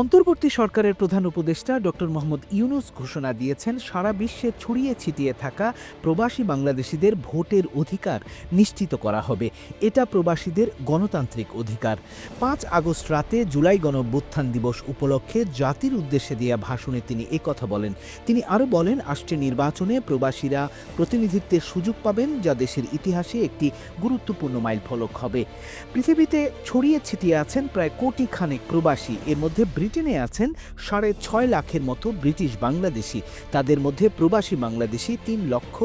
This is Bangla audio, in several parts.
অন্তর্বর্তী সরকারের প্রধান উপদেষ্টা ডক্টর মোহাম্মদ ইউনুস ঘোষণা দিয়েছেন, সারা বিশ্বে ছড়িয়ে ছিটিয়ে থাকা প্রবাসী বাংলাদেশিদের ভোটের অধিকার নিশ্চিত করা হবে। এটা প্রবাসীদের গণতান্ত্রিক অধিকার। পাঁচ আগস্ট রাতে জুলাই গণঅভ্যুত্থান দিবস উপলক্ষে জাতির উদ্দেশ্যে দেয়া ভাষণে তিনি একথা বলেন। তিনি আরও বলেন, আসছে নির্বাচনে প্রবাসীরা প্রতিনিধিত্বের সুযোগ পাবেন, যা দেশের ইতিহাসে একটি গুরুত্বপূর্ণ মাইলফলক হবে। পৃথিবীতে ছড়িয়ে ছিটিয়ে আছেন প্রায় কোটি খানেক প্রবাসী, এর মধ্যে ব্রিটেনে আছেন সাড়ে ছয় লাখের মতো ব্রিটিশ বাংলাদেশি। তাদের মধ্যে প্রবাসী বাংলাদেশি তিন লক্ষ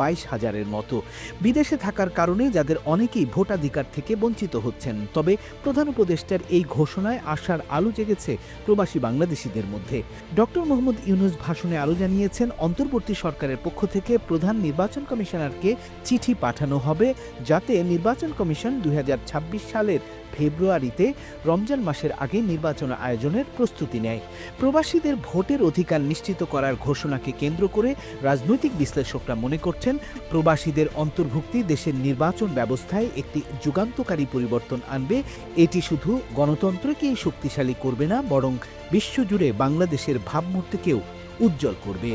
বাইশ হাজারের মতো। বিদেশে থাকার কারণে যাদের অনেকেই ভোটাধিকার থেকে বঞ্চিত হচ্ছেন। তবে প্রধান উপদেষ্টার এই ঘোষণায় আশার আলো জেগেছে প্রবাসী বাংলাদেশিদের মধ্যে। ডক্টর মোহাম্মদ ইউনুস ভাষণে আলো জানিয়েছেন, অন্তর্বর্তী সরকারের পক্ষ থেকে প্রধান নির্বাচন কমিশনারকে চিঠি পাঠানো হবে যাতে নির্বাচন কমিশন দুই হাজার ছাব্বিশ সালের ফেব্রুয়ারিতে রমজান মাসের আগে নির্বাচন আয়োজনের প্রস্তুতি নেয়। প্রবাসীদের ভোটের অধিকার নিশ্চিত করার ঘোষণাকে কেন্দ্র করে রাজনৈতিক বিশ্লেষকরা মনে করছেন, প্রবাসীদের অন্তর্ভুক্তি দেশের নির্বাচন ব্যবস্থায় একটি যুগান্তকারী পরিবর্তন আনবে। এটি শুধু গণতন্ত্রকেই শক্তিশালী করবে না, বরং বিশ্বজুড়ে বাংলাদেশের ভাবমূর্তিকেও উজ্জ্বল করবে।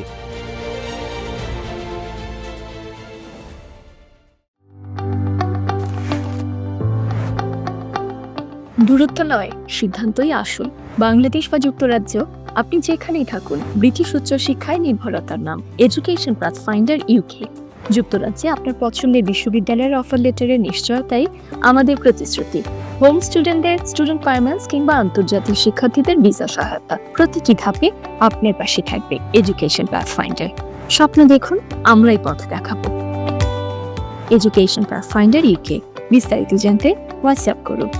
দূরত্ব নয়, সিদ্ধান্তই আসুন বাংলাদেশ বা যুক্তরাজ্য, আপনি যেখানেই থাকুন, ব্রিটিশ উচ্চ শিক্ষায় নির্ভরতার নাম। এডুকেশন পাথ ফাইন্ডার ইউকে যুক্তরাজ্যে আপনার পছন্দের বিশ্ববিদ্যালয়ের অফার লেটারের নিশ্চয়তাই আমাদের প্রতিশ্রুতি। হোম স্টুডেন্টদের স্টুডেন্ট পারমেন্টস কিংবা আন্তর্জাতিক শিক্ষার্থীদের ভিসা সহায়তা। প্রতিটি ধাপে আপনার পাশে থাকবে এডুকেশন পাথ ফাইন্ডার স্বপ্ন দেখুন, আমরাই পথ দেখাবো। এডুকেশন পাথ ফাইন্ডার ইউকে বিস্তারিত জানতে হোয়াটসঅ্যাপ করুন।